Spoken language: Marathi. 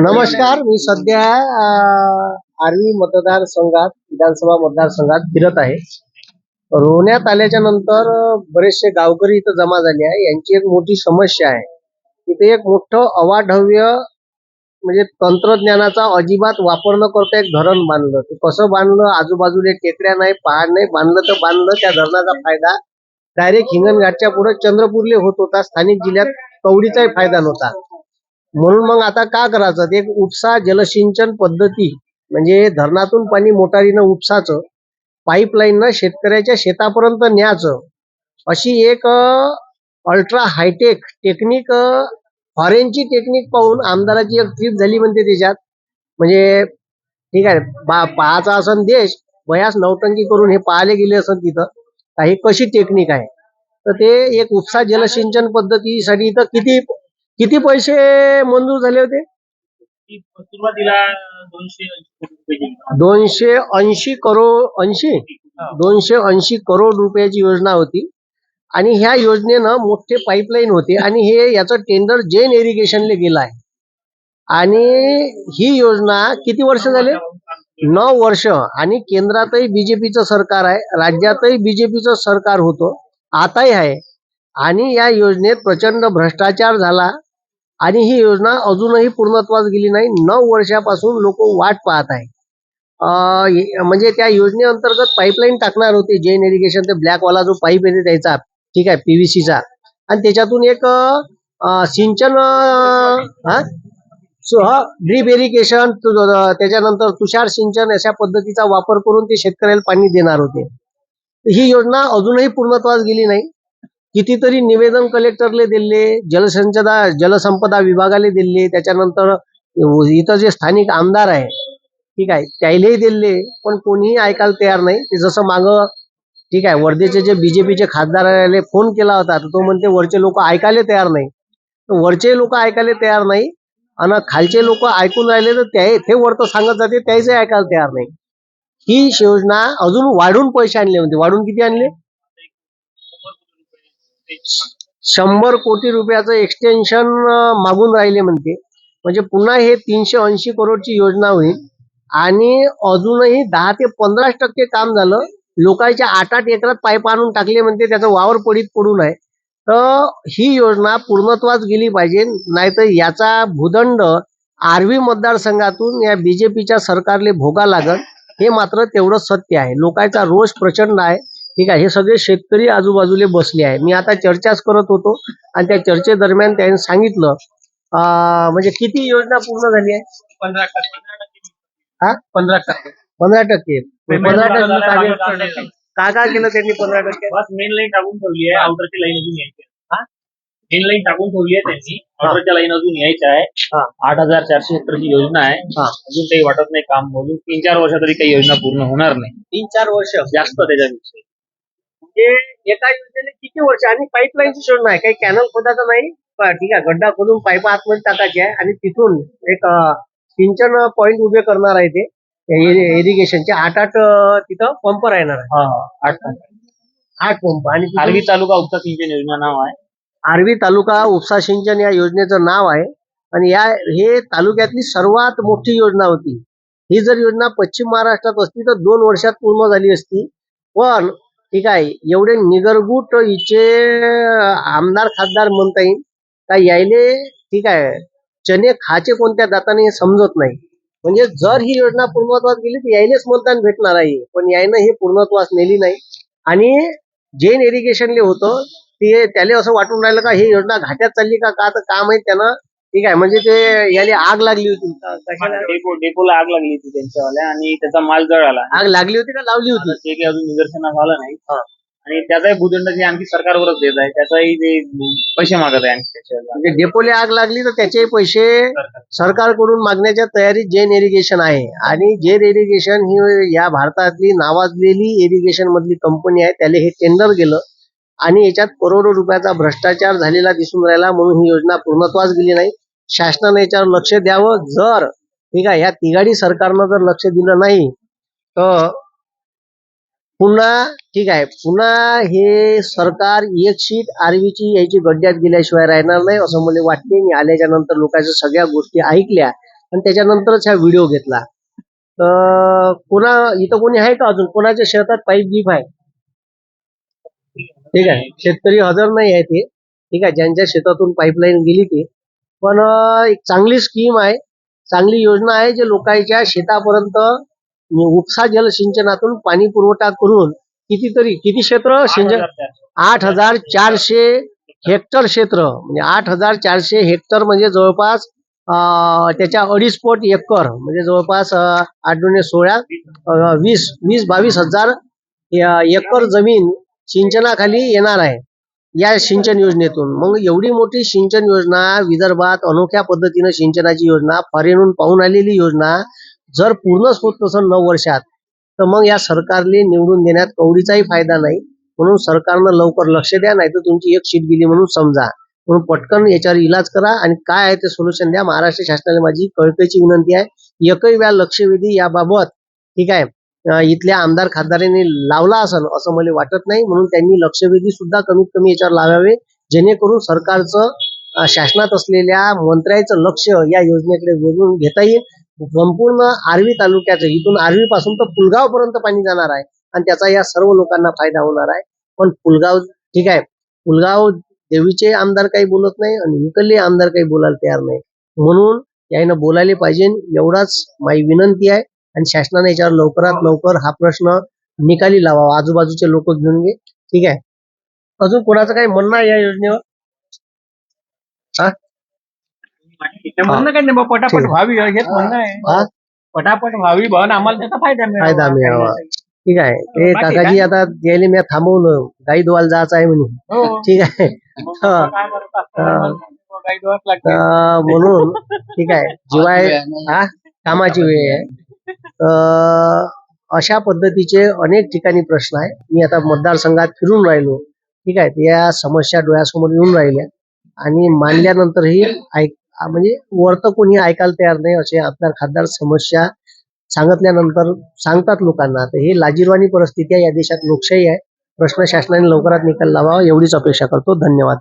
नमस्कार मी सध्या आर्वी मतदारसंघात विधानसभा मतदारसंघात फिरत आहे. रोवण्यात आल्याच्यानंतर बरेचसे गावकरी इथं जमा झाले आहे. यांची एक मोठी समस्या आहे. इथे एक मोठं अवाढव्य म्हणजे तंत्रज्ञानाचा अजिबात वापर न करता एक धरण बांधलं. ते कसं बांधलं? आजूबाजूला टेकड्या नाही पहाड नाही बांधलं तर बांधलं. त्या धरणाचा फायदा डायरेक्ट हिंगणघाटच्या पुढे चंद्रपूरले होत होता. स्थानिक जिल्ह्यात कवडीचाही फायदा नव्हता. म्हणून मग आता का करायचं? एक उपसा जलसिंचन पद्धती म्हणजे धरणातून पाणी मोटारीनं उपसाचं पाईपलाईननं शेतकऱ्याच्या शेतापर्यंत न्यायचं. अशी एक अल्ट्रा हायटेक टेक्निक फॉरेनची टेक्निक पाहून आमदाराची एक ट्रिप झाली म्हणते त्याच्यात. म्हणजे ठीक आहे बा पाहायचा असन देश बयास नौटंकी करून हे पाहायला गेले असत तिथं. काही कशी टेक्निक आहे? तर ते एक उपसा जलसिंचन पद्धतीसाठी इथं किती किती पैसे मंजूर झाले होते? सुरुवातीला दोनशे. दोनशे ऐंशी करोड ऐंशी? दोनशे ऐंशी करोड रुपयाची योजना होती. आणि ह्या योजनेनं मोठे पाईपलाईन होते. आणि हे याचं टेंडर जैन इरिगेशनला गेलं आहे. आणि ही योजना किती वर्ष झाले? नऊ वर्ष. आणि केंद्रातही बीजेपीचं सरकार आहे. राज्यातही बीजेपीचं सरकार होतं. आताही आहे. आणि या योजनेत प्रचंड भ्रष्टाचार झाला. आणि ही योजना अजूनही पूर्णत्वास गेली नाही. नऊ वर्षापासून लोक वाट पाहत आहे म्हणजे त्या योजनेअंतर्गत पाईपलाईन टाकणार होते. जैन इरिगेशन ते ब्लॅक वाला जो पाईप येते त्याचा ठीक आहे पीव्हीसीचा आणि त्याच्यातून एक सिंचन हा? ड्रीप इरिगेशन त्याच्यानंतर तुषार सिंचन अशा पद्धतीचा वापर करून ते शेतकऱ्याला पाणी देणार होते. ही योजना अजूनही पूर्णत्वास गेली नाही. कितीतरी निवेदन कलेक्टरले दिले जलसंचदा जलसंपदा विभागाला दिले त्याच्यानंतर इथं जे स्थानिक आमदार आहे ठीक आहे त्यालाही दिले पण कोणीही ऐकायला तयार नाही. ते जसं माग ठीक आहे वर्धेचे जे बीजेपीचे खासदाराले फोन केला होता तर तो म्हणते वरचे लोक ऐकायला तयार नाही. वरचे लोक ऐकायला तयार नाही आणि खालचे लोक ऐकून राहिले तर त्या ते वरतं सांगत जाते त्याच ऐकायला तयार नाही. ही योजना अजून वाढून पैसे आणले म्हणते वाढून किती आणले? शंभर कोटी रुपयाचं एक्सटेन्शन मागून राहिले म्हणते. म्हणजे पुन्हा हे तीनशे ऐंशी करोडची योजना होईल. आणि अजूनही दहा ते पंधरा टक्के काम झालं. लोकांच्या आठ आठ एकरात पाईप आणून टाकले म्हणते. त्याचा वावर पडीत पडून आहे तर ही योजना पूर्णत्वास गेली पाहिजे. नाहीतर याचा भूदंड आर्वी मतदारसंघातून या बीजेपीच्या सरकारले भोगा लागल. हे मात्र तेवढं सत्य आहे. लोकांचा रोष प्रचंड आहे. ठीक आहे हे सगळे शेतकरी आजूबाजूला बसले आहे. मी आता चर्चाच करत होतो आणि त्या चर्चेदरम्यान त्यांनी सांगितलं म्हणजे किती योजना पूर्ण झाली आहे? पंधरा टक्के. पंधरा टक्के. हा? पंधरा टक्के पंधरा काय-. काय केलं त्यांनी पंधरा टक्के? बस मेन लाईन टाकून ठेवली आहे. आउटरची लाईन अजून यायची आहे. मेन लाईन टाकून ठेवली आहे त्यांनी. आउटरच्या लाईन अजून यायच्या आहे. हा. आठ हजार चारशे हेक्टरची योजना आहे. हा. अजून काही वाटत नाही काम अजून तीन चार वर्ष तरी काही योजना पूर्ण होणार नाही. तीन चार वर्ष. जास्त त्याच्यापेक्षा. म्हणजे एका योजनेला किती वर्ष? आणि पाईपलाईनची योजना आहे काही कॅनल खोदायचं नाही? ठीक आहे. गड्डा खोदून पाईप आतमध्ये टाकायचे आहे. आणि तिथून एक सिंचन पॉइंट उभे करणार आहे ते. इरिगेशनचे आठ आठ तिथं पंप राहणार आहे. हा हा आठ आठ पंप आणि आर्वी तालुका उपसा सिंचन योजना नाव आहे. आर्वी तालुका उपसा सिंचन या योजनेचं नाव आहे. आणि या हे तालुक्यातली सर्वात मोठी योजना होती. ही जर योजना पश्चिम महाराष्ट्रात असती तर दोन वर्षात पूर्ण झाली असती. पण ठीक आहे एवढे निगरगुट इचे आमदार खासदार म्हणता येईल. का यायले ठीक आहे चने खाचे कोणत्या दाताने हे समजत नाही. म्हणजे जर ही योजना पूर्णत्वास गेली तर यायलेच मतदान भेटणार आहे. पण यायनं हे पूर्णत्वास नेली नाही. आणि जैन इरिगेशनले होतं ते त्याला असं वाटून राहिलं का ही योजना घाट्यात चालली का का तर काम आहे त्यांना ठीक आहे म्हणजे ते याला आग लागली होती कशाला? डेपो डेपोला आग लागली होती त्यांच्यावाल्या आणि त्याचा माल जळाला आग लागली होती का? लावली होती. ते काही अजून निदर्शनास आलं नाही. आणि त्याचाही भूदंड जे आणखी सरकारवरच देत आहे त्याचाही ते पैसे मागत आहे आणखी त्याच्यावर. म्हणजे डेपोले आग लागली तर त्याचे पैसे सरकारकडून मागण्याच्या तयारीत जैन इरिगेशन आहे. आणि जैन इरिगेशन ही या भारतातली नावाजलेली इरिगेशन मधली कंपनी आहे. त्याला हे टेंडर गेलं आणि याच्यात करोडो रुपयाचा भ्रष्टाचार झालेला दिसून राहिला म्हणून ही योजना पूर्णत्वास गेली नाही. शासनाने याच्यावर लक्ष द्यावं. जर ठीक आहे ह्या तिघाडी सरकारनं जर लक्ष दिलं नाही तर पुन्हा ठीक आहे पुन्हा हे सरकार एक शीट आरवीची याची गड्ड्यात गेल्याशिवाय राहणार नाही असं मला वाटते मी आल्याच्यानंतर लोकांच्या सगळ्या गोष्टी ऐकल्या आणि त्याच्यानंतरच हा व्हिडिओ घेतला. तर कोणा इथं कोणी आहे का अजून? कोणाच्या शेतात पाईप गीप आहे? ठीक आहे शेतकरी हजर नाही आहे ते. ठीक आहे ज्यांच्या शेतातून पाईपलाईन गेली ती. पण एक चांगली स्कीम आहे. चांगली योजना आहे जे लोकांच्या शेतापर्यंत उपसा जलसिंचनातून पाणी पुरवठा करून कितीतरी किती क्षेत्र? सिंचन आठ हजार चारशे हेक्टर क्षेत्र. म्हणजे आठ हजार चारशे हेक्टर म्हणजे जवळपास अं, त्याच्या अडीच पट एकर. म्हणजे जवळपास आठ दोन्ही सोळा वीस वीस बावीस हजार या- एकर जमीन सिंचनाखाली येणार आहे. या सिंचन योजनेतून. मग एवढी मोठी सिंचन योजना विदर्भात अनोख्या पद्धतीनं सिंचनाची योजना फॉरेनहून पाहून आलेली योजना जर पूर्णच होत नसेल नऊ वर्षात तर मग या सरकारले निवडून देण्यात कवडीचाही फायदा नाही. म्हणून सरकारनं लवकर लक्ष द्या नाही तर तुमची एक शीट गेली म्हणून समजा. म्हणून पटकन याच्यावर इलाज करा आणि काय आहे ते सोल्युशन द्या. महाराष्ट्र शासनाला माझी कळकळीची विनंती आहे. एकही वेळा लक्षवेधी याबाबत ठीक आहे इथल्या आमदार खासदारांनी लावला असेल असं मला वाटत नाही. म्हणून त्यांनी लक्षवेधी सुद्धा कमीत कमी याच्यावर लावावे. जेणेकरून सरकारचं शासनात असलेल्या मंत्र्याचं लक्ष या योजनेकडे वेधून घेता येईल. संपूर्ण आर्वी तालुक्याचं इथून आर्वी पासून तर पुलगाव पर्यंत पाणी जाणार आहे. आणि त्याचा या सर्व लोकांना फायदा होणार आहे. पण पुलगाव ठीक आहे. पुलगाव देवीचे आमदार काही बोलत नाही आणि इकडले आमदार काही बोलायला तयार नाही. म्हणून यायनं बोलायला पाहिजे. एवढाच माझी विनंती आहे. आणि शासनाने याच्यावर लवकरात लवकर हा प्रश्न निकाली लावावा आजूबाजूचे लोक घेऊन घे ठीक आहे अजून कोणाचं काही म्हणणं आहे या योजनेवर म्हणणं काय नाही बा ठीक पटापट आहे. व्हावी हेच म्हणणं हा? आहे पटापट व्हावी आणि आम्हाला त्याचा फायदा मिळावा. फायदा मिळावा. ठीक आहे ते बाकी काकाजी? आता यायला मी थांबवलं गाई धुवायला जायचं आहे म्हणे हो. ठीक आहे मग हा. काय करत असतं? हा. काही दिवस लागते. तर म्हणून ठीक आहे जीवाय हा कामाची वेळ आहे अशा पद्धतीचे अनेक ठिकाणी प्रश्न आहे मी आता मतदारसंघात फिरून राहिलो. ठीक आहे या समस्या डोळ्यासमोर येऊन राहिल्या. आणि मानल्यानंतरही ऐक म्हणजे वरतं कोणी ऐकायला तयार नाही असे आमदार खासदार समस्या सांगितल्यानंतर सांगतात लोकांना. तर हे लाजीरवाणी परिस्थिती आहे. या देशात लोकशाही आहे. प्रश्न शासनाने लवकरात निकाल लावावा एवढीच अपेक्षा करतो. धन्यवाद.